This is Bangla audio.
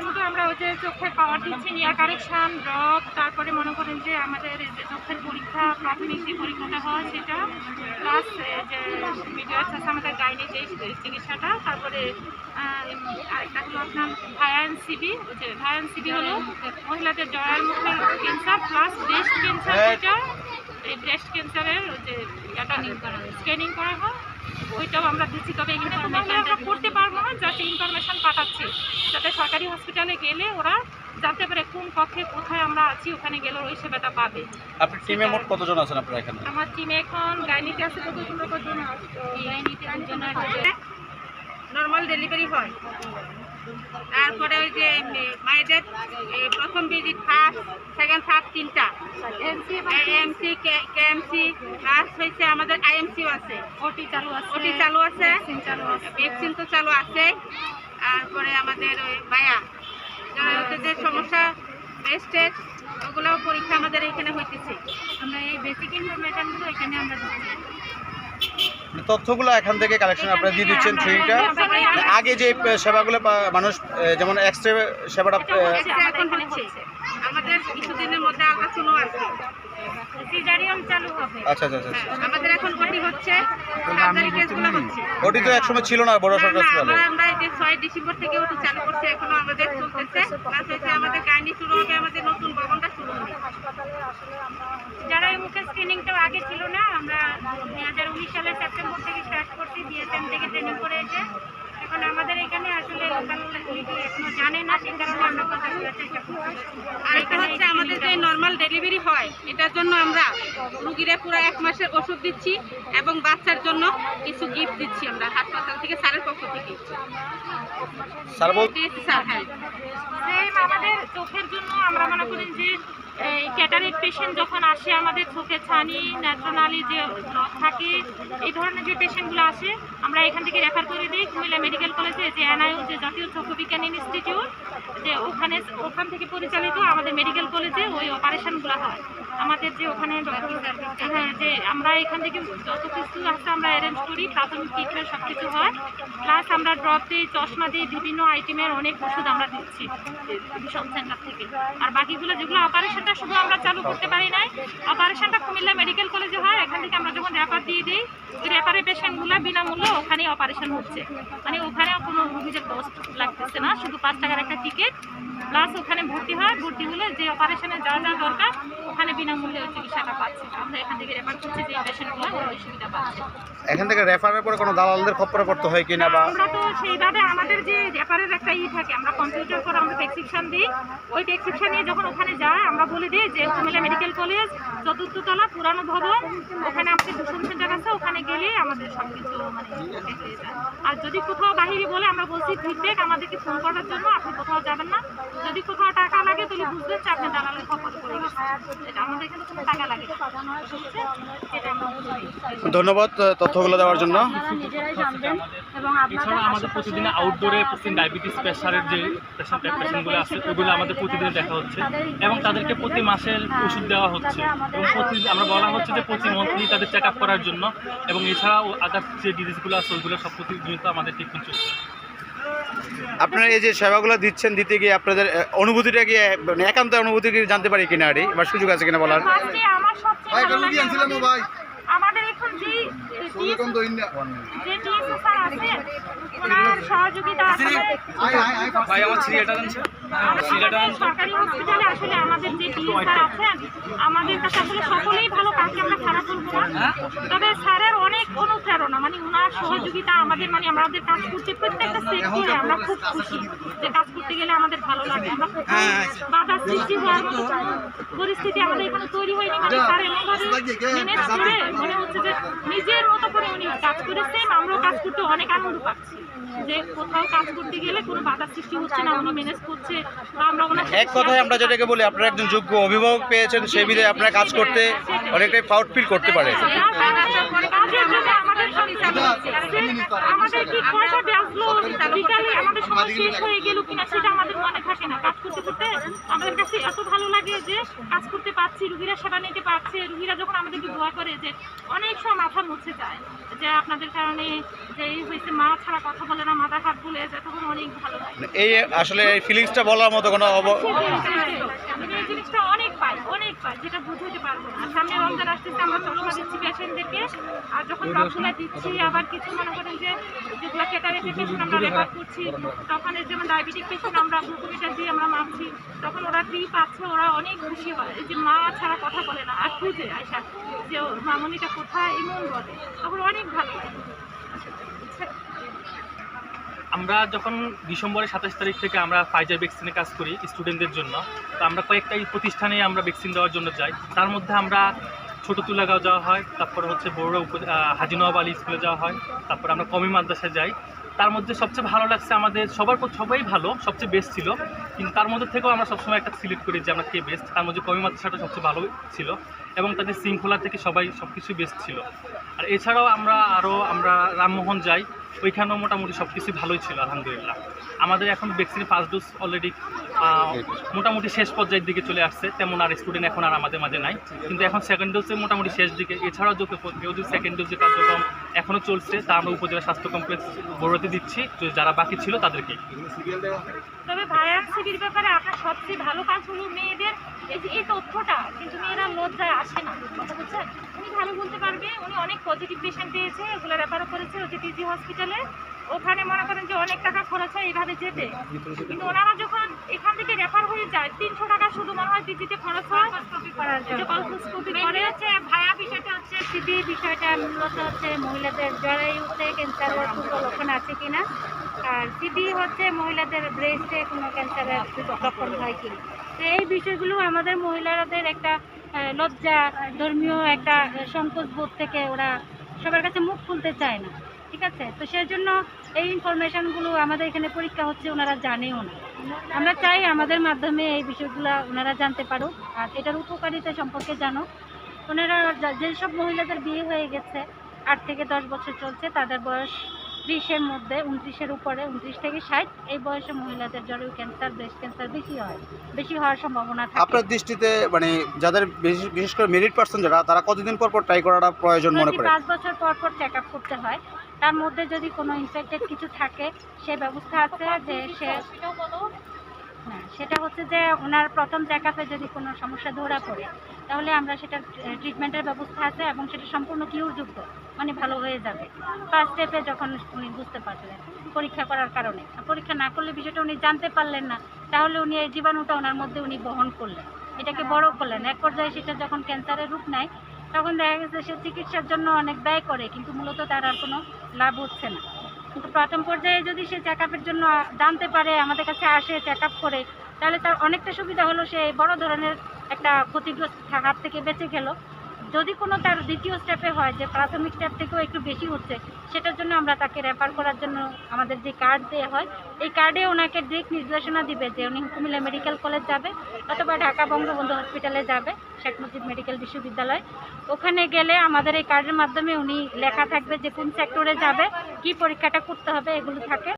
শুধু আমরা ওই যে চোখের পাওয়ার দিচ্ছি নিয়া কারেকশান ড্রপ তারপরে মনে করেন যে আমাদের যে চোখের পরীক্ষা প্রাথমিক যে পরীক্ষাটা হয় সেটা প্লাস যে ভিডিও আছে আমাদের গাইনি যে চিকিৎসাটা তারপরে আরেকটা হলো আপনার ভায়ান সিবি যে ভায়ান সিবি হলো মহিলাদের জয়ার মুখের ক্যান্সার প্লাস ব্রেস্ট ক্যান্সার যেটা এই ব্রেস্ট ক্যান্সারের যে এটা স্ক্যানিং করা হয়। ওইটাও আমরা দিচ্ছি। তবে এখানে তো আমরা করতে পারব না যাতে ইনফরমেশন পাঠাচ্ছি। যাতে সরকারি হসপিটালে গেলে ওরা জানতে পারে কোন কক্ষে কোথায় আমরা আছি ওখানে গেলে ওই সেবাটা পাবে। আপনার টিমে মোট কতজন আছেন আপনারা এখানে? আমার টিমে এখন গাইনিতে আছে কত সুন্দর আছে গাইনিতে আছে। নর্মাল ডেলিভারি হয়। তারপরে ওই যে মায়েদের প্রথম ভিজিট ফার্স্ট সেকেন্ড থার্ড তিনটা। এএমসি কেএমসি প্লাস হয়েছে আমাদের আইএমসিও আছে। ওটি চালু আছে ওটি চালু আছে। চালু আছে। ভ্যাকসিন তো চালু আছে। তারপরে আমাদের ওই হচ্ছে যে সমস্যা বেস্টেজ ওগুলো পরীক্ষা আমাদের এখানে হইতেছে। আমরা এই বেসিক ইনফরমেশনগুলো এখানে আমরা তথ্যগুলো এখান থেকে কালেকশন আপনারা দিয়ে দিচ্ছেন ফ্রিটা আগে যে সেবাগুলো মানুষ যেমন এক্স রে সেবাটা আমাদের আচ্ছা আচ্ছা আচ্ছা ছিল না, বড় সরকার আমাদের নতুন ভবনটা শুরু হবে যারা এই মুখে স্ক্রিনিংটা আগে ছিল না আমরা দুই হাজার উনিশ সালের সেপ্টেম্বর থেকে স্টার্ট করছি ডিএসএম থেকে ট্রেনিং করে এসে এখন আমাদের এখানে আসলে এখনও জানে না সেই কারণে আমরা কথা বলার চেষ্টা করছি। আরেকটা হচ্ছে আমাদের যে নর্মাল ডেলিভারি হয় এটার জন্য আমরা রুগীরা পুরো এক মাসের ওষুধ দিচ্ছি এবং বাচ্চার জন্য কিছু গিফট দিচ্ছি আমরা হাসপাতাল থেকে স্যারের পক্ষ থেকে। স্যার হ্যাঁ। সেম আমাদের চোখের জন্য আমরা মনে করি যে, এই ক্যাটারেক পেশেন্ট যখন আসে, আমাদের চোখে ছানি ন্যাচারালি যে ব্লক থাকে, এই ধরনের যে পেশেন্টগুলো আসে, আমরা এখান থেকে রেফার করে দিই কুমিল্লা মেডিকেল কলেজে যে এনআইও, যে জাতীয় চক্ষুবিজ্ঞান ইনস্টিটিউট যে ওখানে, ওখান থেকে পরিচালিত আমাদের মেডিকেল কলেজে ওই অপারেশনগুলো হয়। আমাদের যে ওখানে হ্যাঁ যে আমরা এখান থেকে যত কিছু আছে আমরা অ্যারেঞ্জ করি, প্রাথমিক ট্রিটমেন্ট সব কিছু হয়। প্লাস আমরা ড্রপ দিই চশমা দিই বিভিন্ন আইটেমের অনেক ওষুধ আমরা দিচ্ছি ভীষণ সেন্টার থেকে। আর বাকিগুলো যেগুলো অপারেশনটা শুধু আমরা চালু করতে পারি নাই অপারেশনটা কুমিল্লা মেডিকেল কলেজে হয়। এখান থেকে আমরা যখন রেফার দিয়ে দিই রেফারের পেশেন্টগুলো বিনামূল্যে ওখানেই অপারেশন হচ্ছে। মানে ওখানেও কোনো রুগীদের কষ্ট লাগতেছে না, শুধু পাঁচ টাকার একটা টিকিট প্লাস ওখানে ভর্তি হয় ভর্তি হলে যে অপারেশনে যা যা দরকার ওখানে বিনামূল্যে ওই চিকিৎসাটা পাচ্ছে। আমরা এখান থেকে রেফার করছি যে পেশেন্টগুলো ওই সুবিধা পাচ্ছে। এখান থেকে রেফারের পরে কোনো দালালদের খপ্পরে পড়তে হয় কিনা বা আমরা তো সেইভাবে আমাদের যে রেফারের একটা ই থাকে আমরা কম্পিউটার করে আমরা প্রেসক্রিপশন দিই। ওই প্রেসক্রিপশন নিয়ে যখন ওখানে যায় আমরা বলে দিই যে কুমিল্লা মেডিকেল কলেজ চতুর্থ তলা পুরানো ভবন ওখানে আমাদের দূষণ সেন্টার আছে ওখানে গেলেই আমাদের সব কিছু হয়ে। আর যদি কোথাও বাহিরে বলে আমরা বলছি ফিডব্যাক আমাদেরকে ফোন করার জন্য আপনি কোথাও যাবেন না যদি কোথাও টাকা লাগে তাহলে বুঝবেন যে আপনি দালালের খবর করে এটা আমাদের এখানে কোনো টাকা লাগে। হচ্ছে। ধন্যবাদ তথ্যগুলো দেওয়ার জন্য নিজেরাই এছাড়া আমাদের প্রতিদিনে আউটডোরে প্রতিদিন ডায়াবেটিস প্রেশারের যে পেশেন্ট পেশেন্টগুলো আছে ওগুলো আমাদের প্রতিদিন দেখা হচ্ছে এবং তাদেরকে প্রতি মাসের ওষুধ দেওয়া হচ্ছে এবং প্রতি আমরা বলা হচ্ছে যে প্রতি মন্থলি তাদের চেক আপ করার জন্য এবং এছাড়াও আদার্স যে ডিজিজগুলো আছে ওইগুলো সব প্রতিনিয়ত আমাদের ট্রিটমেন্ট চলছে। আপনারা এই যে সেবাগুলো দিচ্ছেন দিতে গিয়ে আপনাদের অনুভূতিটা কি মানে একান্ত অনুভূতি কি জানতে পারি কিনা আরে বা সুযোগ আছে কিনা বলার? আমাদের- এখন যে যে স্যার আছে ওনার সহযোগিতা আসলে ভাই আমার সিরিয়াটা জানছে সরকারি হসপিটালে আসলে আমাদের যে টিএস স্যার আছেন আমাদের কাছে আসলে সকলেই ভালো কাজকে আমরা খারাপ বলব না। তবে স্যারের অনেক অনুপ্রেরণা মানে ওনার সহযোগিতা আমাদের মানে আমাদের কাজ করতে প্রত্যেকটা সেক্টরে আমরা খুব খুশি যে কাজ করতে গেলে আমাদের ভালো লাগে। আমরা কোথাও বাধা সৃষ্টি হওয়ার মতো পরিস্থিতি আমাদের এখানে তৈরি হয়নি মানে স্যার এমনভাবে ম্যানেজ করে মনে হচ্ছে যে নিজের মতো করে উনি কাজ করেছেন আমরাও কাজ করতে অনেক আনন্দ পাচ্ছি। যে কোথাও কাজ করতে গেলে কোনো বাধা সৃষ্টি হচ্ছে না উনি ম্যানেজ করছে বা আমরা ওনার এক কথায় আমরা যেটাকে বলি আপনারা একজন যোগ্য অভিভাবক পেয়েছেন সেই বিধে আপনারা কাজ করতে অনেকটাই প্রাউড ফিল করতে পারে। আমাদের কি কয়টা ব্যাচলো বিকালে আমাদের সময় শেষ হয়ে গেল কিনা সেটা আমাদের করতে করতে আমাদের কাছে এত ভালো লাগে যে কাজ করতে পারছি রুগীরা সেবা নিতে পারছে রুগীরা যখন আমাদেরকে দোয়া করে যে অনেক সময় মাথা মুছে যায় যে আপনাদের কারণে যে এই হয়েছে মা ছাড়া কথা বলে না মাথা হাত বলে যায় তখন অনেক ভালো লাগে। মানে এই আসলে এই ফিলিংসটা বলার মতো কোনো এই জিনিসটা অনেক যেটা বুঝতে পারব না। সামনে রমজান আসতেছে, আমরা চশমা দিচ্ছি পেশেন্টদেরকে আর যখন ড্রপগুলো দিচ্ছি, আবার কিছু মনে করেন যে যেগুলো ক্যাটারেটের পেশেন্ট আমরা রেফার করছি, তখন যেমন ডায়াবেটিক পেশেন্ট আমরা গ্লুকোমিটার দিয়ে আমরা মাপছি, তখন ওরা ফ্রি পাচ্ছে, ওরা অনেক খুশি হয়। যে মা ছাড়া কথা বলে না, আর খুঁজে আয়সা যে মামনিটা কোথায় এমন বলে। তখন অনেক ভালো লাগে। আমরা যখন ডিসেম্বরের সাতাশ তারিখ থেকে আমরা ফাইজার ভ্যাকসিনে কাজ করি স্টুডেন্টদের জন্য, তো আমরা কয়েকটা প্রতিষ্ঠানে আমরা ভ্যাকসিন দেওয়ার জন্য যাই। তার মধ্যে আমরা ছোট তুলাগাঁও যাওয়া হয়, তারপরে হচ্ছে বড়ুয়া উপ হাজি নওয়াব আলী স্কুলে যাওয়া হয়, তারপরে আমরা কমি মাদ্রাসায় যাই। তার মধ্যে সবচেয়ে ভালো লাগছে আমাদের, সবার সবাই ভালো, সবচেয়ে বেস্ট ছিল। কিন্তু তার মধ্যে থেকেও আমরা সবসময় একটা সিলেক্ট করি যে আমরা কে বেস্ট তার মধ্যে কমি মাদ্রাসাটা সবচেয়ে ভালো ছিল এবং তাদের শৃঙ্খলা থেকে সবাই সব কিছু বেস্ট ছিল। আর এছাড়াও আমরা আরও আমরা রামমোহন যাই ওইখানেও মোটামুটি সব কিছু ভালোই ছিল, আলহামদুলিল্লাহ। আমাদের এখন ভ্যাকসিনের ফার্স্ট ডোজ অলরেডি মোটামুটি শেষ পর্যায়ের দিকে চলে আসছে। তেমন আর স্টুডেন্ট এখন আর আমাদের মাঝে নাই। কিন্তু এখন সেকেন্ড ডোজে মোটামুটি শেষ দিকে, এছাড়াও যদি কেউ যদি সেকেন্ড ডোজের কার্যক্রম এখনও চলছে, তা আমরা উপজেলা স্বাস্থ্য কমপ্লেক্স বড়তে দিচ্ছি। যারা বাকি ছিল তাদেরকে। তবে ভায়ান সিবির ব্যাপারে আপনার সবচেয়ে ভালো কাজ হলো মেয়েদের এই তথ্যটা, কিন্তু মেয়েরা লজ্জায় আসে না। কথা বুঝছেন উনি ভালো বলতে পারবে। উনি অনেক পজিটিভ পেশেন্ট পেয়েছে এগুলো রেফারও করেছে ওই যে হসপিটালে ওখানে মনে করেন যে অনেক টাকা খরচ হয় এইভাবে যেতে। কিন্তু ওনারা যখন এখান থেকে রেফার হয়ে যায় তিনশো টাকা শুধু মনে হয় পিজিতে খরচ হয়। হচ্ছে ভায়া বিষয়টা হচ্ছে বিষয়টা মূলত হচ্ছে মহিলাদের জরায়ুতে ক্যান্সার লক্ষণ আছে কিনা। আর হচ্ছে মহিলাদের ব্রেস্টে কোনো ক্যান্সারের লক্ষণ হয় কি তো এই বিষয়গুলো আমাদের মহিলাদের একটা লজ্জা, ধর্মীয় একটা সংকোচ বোধ থেকে ওরা সবার কাছে মুখ খুলতে চায় না, ঠিক আছে? তো সেই জন্য এই ইনফরমেশনগুলো আমাদের এখানে পরীক্ষা হচ্ছে, ওনারা জানেও না। আমরা চাই আমাদের মাধ্যমে এই বিষয়গুলো ওনারা জানতে পারুক, আর এটার উপকারিতা সম্পর্কে জানো ওনারা যেসব মহিলাদের বিয়ে হয়ে গেছে, আট থেকে দশ বছর চলছে, তাদের বয়স ত্রিশের মধ্যে উনত্রিশের উপরে উনত্রিশ থেকে ষাট এই বয়সে মহিলাদের জরায়ু ক্যান্সার ব্রেস্ট ক্যান্সার বেশি হয়। বেশি হওয়ার সম্ভাবনা থাকে। আপনার দৃষ্টিতে মানে যাদের বিশেষ- করে মেরিট পার্সন যারা তারা কতদিন পর পর ট্রাই করাটা প্রয়োজন মনে করে? পাঁচ বছর পর পর চেক আপ করতে হয় তার মধ্যে যদি কোনো ইনফেক্টেড কিছু থাকে সে ব্যবস্থা আছে যে সে সেটা হচ্ছে যে ওনার প্রথম চেক যদি কোনো সমস্যা ধরা পড়ে, তাহলে আমরা সেটা ট্রিটমেন্টের ব্যবস্থা আছে এবং সেটা সম্পূর্ণ কিউরযুক্ত মানে ভালো হয়ে যাবে। ফার্স্ট স্টেপে যখন উনি বুঝতে পারলেন, পরীক্ষা করার কারণে। পরীক্ষা না করলে বিষয়টা উনি জানতে পারলেন না, তাহলে উনি এই জীবাণুটা ওনার মধ্যে উনি বহন করলেন। এটাকে বড় করলেন। এক পর্যায়ে সেটা যখন ক্যান্সারের রূপ নেয়, তখন দেখা গেছে সে চিকিৎসার জন্য অনেক ব্যয় করে, কিন্তু মূলত তার আর কোনো লাভ হচ্ছে না। কিন্তু প্রথম পর্যায়ে যদি সে চেক জন্য জানতে পারে, আমাদের কাছে আসে চেক করে, তাহলে তার অনেকটা সুবিধা হলো সে বড় ধরনের একটা ক্ষতিগ্রস্ত হাত থেকে বেঁচে গেল। যদি কোনো তার দ্বিতীয় স্টেপে হয় যে প্রাথমিক স্টেপ থেকেও একটু বেশি হচ্ছে, সেটার জন্য আমরা তাকে রেফার করার জন্য আমাদের যে কার্ড দেওয়া হয়, এই কার্ডে ওনাকে দিক নির্দেশনা দিবে যে উনি কুমিল্লা মেডিকেল কলেজ যাবে অথবা ঢাকা বঙ্গবন্ধু হসপিটালে যাবে, শেখ মুজিব মেডিকেল বিশ্ববিদ্যালয়। ওখানে গেলে আমাদের এই কার্ডের মাধ্যমে উনি লেখা থাকবে যে কোন সেক্টরে যাবে, কি পরীক্ষাটা করতে হবে, এগুলো থাকে।